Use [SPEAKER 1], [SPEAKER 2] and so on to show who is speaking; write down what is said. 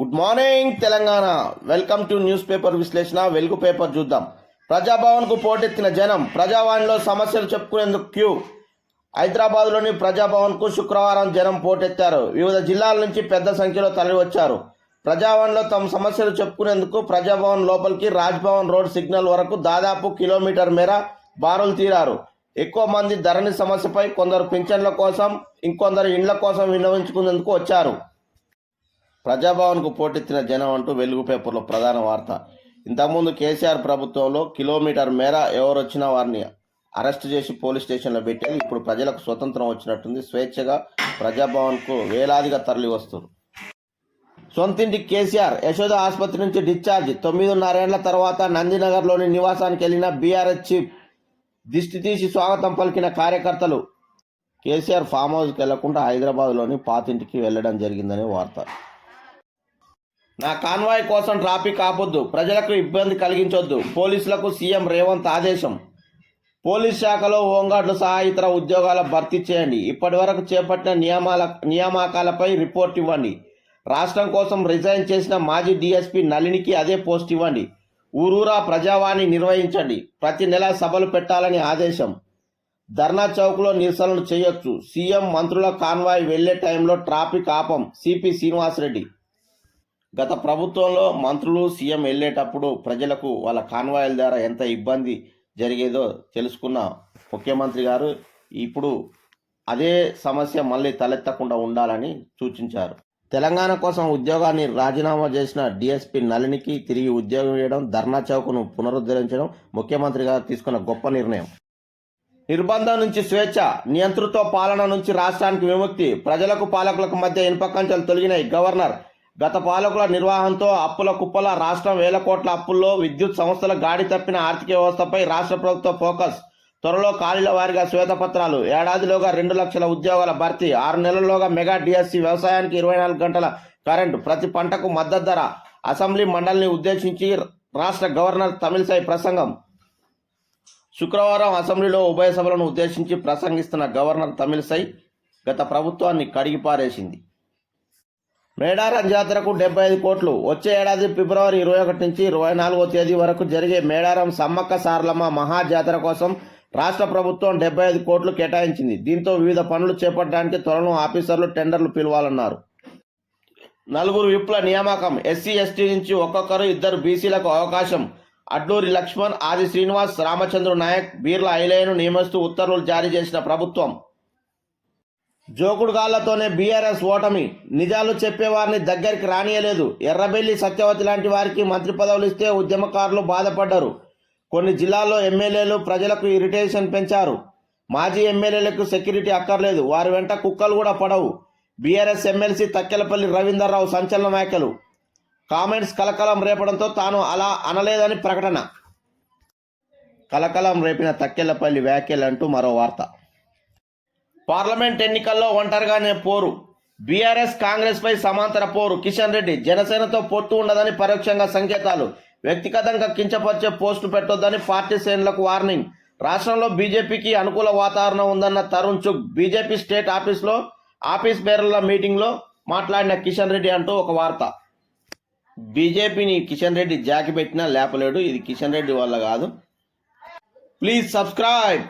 [SPEAKER 1] Good morning Telangana. Welcome to newspaper విశ్లేషణ. Velugu paper చూద్దాం. ప్రజాభవన్కు పోటెత్తిన జనం ప్రజావాణిలో సమస్యలు చెప్పుకునేందుకు క్యూ. హైదరాబాద్లోని ప్రజాభవన్కు శుక్రవారం జనం పోటెత్తారు. వివిధ జిల్లాల నుంచి పెద్ద సంఖ్యలో తరలివచ్చారు. ప్రజాభవన్లో తమ సమస్యలు చెప్పుకునేందుకు ప్రజాభవన్ లోపలికి రాజ్భవన్ రోడ్ సిగ్నల్ వరకు దాదాపు కిలోమీటర్ మేర బారులు తీరారు. ఎక్కువ మంది ధరణి సమస్యపై కొందరు పింఛన్ల కోసం ఇంకొందరు ఇండ్ల కోసం విన్నవించుకునేందుకు వచ్చారు. ప్రజాభవన్కు పోటెత్తిన జనం అంటూ వెలుగు పేపర్లో ప్రధాన వార్త. ఇంతకుముందు కేసీఆర్ ప్రభుత్వంలో కిలోమీటర్ మేర ఎవరొచ్చినా వారిని అరెస్ట్ చేసి పోలీస్ స్టేషన్లో పెట్టారు. ఇప్పుడు ప్రజలకు స్వతంత్రం వచ్చినట్టుంది. స్వేచ్ఛగా ప్రజాభవన్కు వేలాదిగా తరలి వస్తారు సొంతింటి కేసీఆర్ యశోద ఆసుపత్రి నుంచి డిశ్చార్జ్. తొమ్మిదిన్నరేళ్ళ తర్వాత నందినగర్లోని నివాసానికి వెళ్ళిన బీఆర్ఎస్ చీఫ్ దిష్టి తీసి స్వాగతం పలికిన కార్యకర్తలు కేసీఆర్ ఫామ్ హౌస్కి వెళ్ళకుండా హైదరాబాద్లోని పాతింటికి వెళ్ళడం జరిగిందనే వార్త. నా కాన్వాయ్ కోసం ట్రాఫిక్ ఆపొద్దు. ప్రజలకు ఇబ్బంది కలిగించొద్దు. పోలీసులకు సీఎం రేవంత్ ఆదేశం. పోలీస్ శాఖలో హోంగార్డులు సహా ఇతర ఉద్యోగాల భర్తీ చేయండి. ఇప్పటి వరకు చేపట్టిన నియమాల నియామకాలపై రిపోర్ట్ ఇవ్వండి. రాష్ట్రం కోసం రిజైన్ చేసిన మాజీ డీఎస్పీ నళినికి అదే పోస్ట్ ఇవ్వండి. ఊరూరా ప్రజావాణి నిర్వహించండి. ప్రతి నెల సభలు పెట్టాలని ఆదేశం. ధర్నా చౌక్లో నిరసనలు చేయొచ్చు. సీఎం మంత్రుల కాన్వాయ్ వెళ్ళే టైంలో ట్రాఫిక్ ఆపం. సిపి శ్రీనివాసరెడ్డి గత ప్రభుత్వంలో మంత్రులు సీఎం వెళ్ళేటప్పుడు ప్రజలకు వాళ్ళ కాన్వాయిల ద్వారా ఎంత ఇబ్బంది జరిగేదో తెలుసుకున్న ముఖ్యమంత్రి గారు ఇప్పుడు అదే సమస్య మళ్ళీ తలెత్తకుండా ఉండాలని సూచించారు. తెలంగాణ కోసం ఉద్యోగాన్ని రాజీనామా చేసిన డిఎస్పీ నళినికి తిరిగి ఉద్యోగం ఇవ్వడం ధర్నా చౌక్ను పునరుద్ధరించడం ముఖ్యమంత్రి గారు తీసుకున్న గొప్ప నిర్ణయం. నిర్బంధం నుంచి స్వేచ్ఛ నియంతృత్వ పాలన నుంచి రాష్ట్రానికి విముక్తి ప్రజలకు పాలకులకు మధ్య ఇనుపకంచెలు తొలగినాయి గవర్నర్ గత పాలకుల నిర్వహణతో అప్పుల కుప్పల రాష్ట్రం వేల కోట్ల అప్పుల్లో విద్యుత్ సంస్థల గాడి తప్పిన ఆర్థిక వ్యవస్థపై రాష్ట్ర ప్రభుత్వ ఫోకస్. త్వరలో ఖాళీల వారిగా శ్వేతపత్రాలు. ఏడాదిలోగా రెండు లక్షల ఉద్యోగాల భర్తీ. ఆరు నెలల్లోగా మెగా డిఎస్సి వ్యవసాయానికి ఇరవై నాలుగు గంటల కరెంటు. ప్రతి పంటకు మద్దతు ధర. అసెంబ్లీ మండలిని ఉద్దేశించి రాష్ట్ర గవర్నర్ తమిళసై ప్రసంగం. శుక్రవారం అసెంబ్లీలో ఉభయ సభలను ఉద్దేశించి ప్రసంగిస్తున్న గవర్నర్ తమిళసై గత ప్రభుత్వాన్ని కడిగిపారేసింది మేడారం జాతరకు డెబ్బై ఐదు కోట్లు. వచ్చే ఏడాది ఫిబ్రవరి ఇరవై ఒకటి నుంచి ఇరవై నాలుగో తేదీ వరకు జరిగే మేడారం సమ్మక్క సారలమ్మ మహాజాతర కోసం రాష్ట్ర ప్రభుత్వం డెబ్బై ఐదు కోట్లు కేటాయించింది. దీంతో వివిధ పనులు చేపట్టడానికి త్వరలో ఆఫీసర్లు టెండర్లు పిలవాలన్నారు. నలుగురు విప్ల నియామకం. ఎస్సీ ఎస్టీ నుంచి ఒక్కొక్కరు ఇద్దరు బీసీలకు అవకాశం. అడ్లూరి లక్ష్మణ్ ఆది శ్రీనివాస్ రామచంద్ర నాయక్ బీర్ల ఐలయ్యను నియమిస్తూ ఉత్తర్వులు జారీ చేసిన ప్రభుత్వం జోకుడుగాళ్ళతోనే బీఆర్ఎస్ ఓటమి. నిజాలు చెప్పేవారిని దగ్గరికి రానియలేదు. ఎర్రబెల్లి సత్యవతి లాంటి వారికి మంత్రి పదవులు ఇస్తే ఉద్యమకారులు బాధపడ్డారు. కొన్ని జిల్లాల్లో ఎమ్మెల్యేలు ప్రజలకు ఇరిటేషన్ పెంచారు. మాజీ ఎమ్మెల్యేలకు సెక్యూరిటీ అక్కర్లేదు. వారి వెంట కుక్కలు కూడా పడవు. బీఆర్ఎస్ ఎమ్మెల్సీ తక్కెలపల్లి రవీందర్రావు సంచలన వ్యాఖ్యలు కామెంట్స్ కలకలం రేపడంతో తాను అలా అనలేదని ప్రకటన. కలకలం రేపిన తక్కెలపల్లి వ్యాఖ్యలు అంటూ మరో వార్త. పార్లమెంట్ ఎన్నికల్లో ఒంటరిగానే పోరు. బీఆర్ఎస్ కాంగ్రెస్ పై సమాంతర పోరు. కిషన్ రెడ్డి జనసేనతో పొత్తు ఉండదని పరోక్షంగా సంకేతాలు. వ్యక్తిగతంగా కించపరిచే పోస్టు పెట్టొద్దని పార్టీ శ్రేణులకు వార్నింగ్. రాష్ట్రంలో బీజేపీకి అనుకూల వాతావరణం ఉందన్న తరుణ్ చుగ్ బీజేపీ స్టేట్ ఆఫీస్లో ఆఫీస్ బేరర్ల మీటింగ్లో మాట్లాడిన కిషన్ రెడ్డి అంటూ ఒక వార్త. బీజేపీని కిషన్ రెడ్డి జాకి పెట్టినా లేపలేడు. ఇది కిషన్ రెడ్డి వల్ల కాదు. Please subscribe.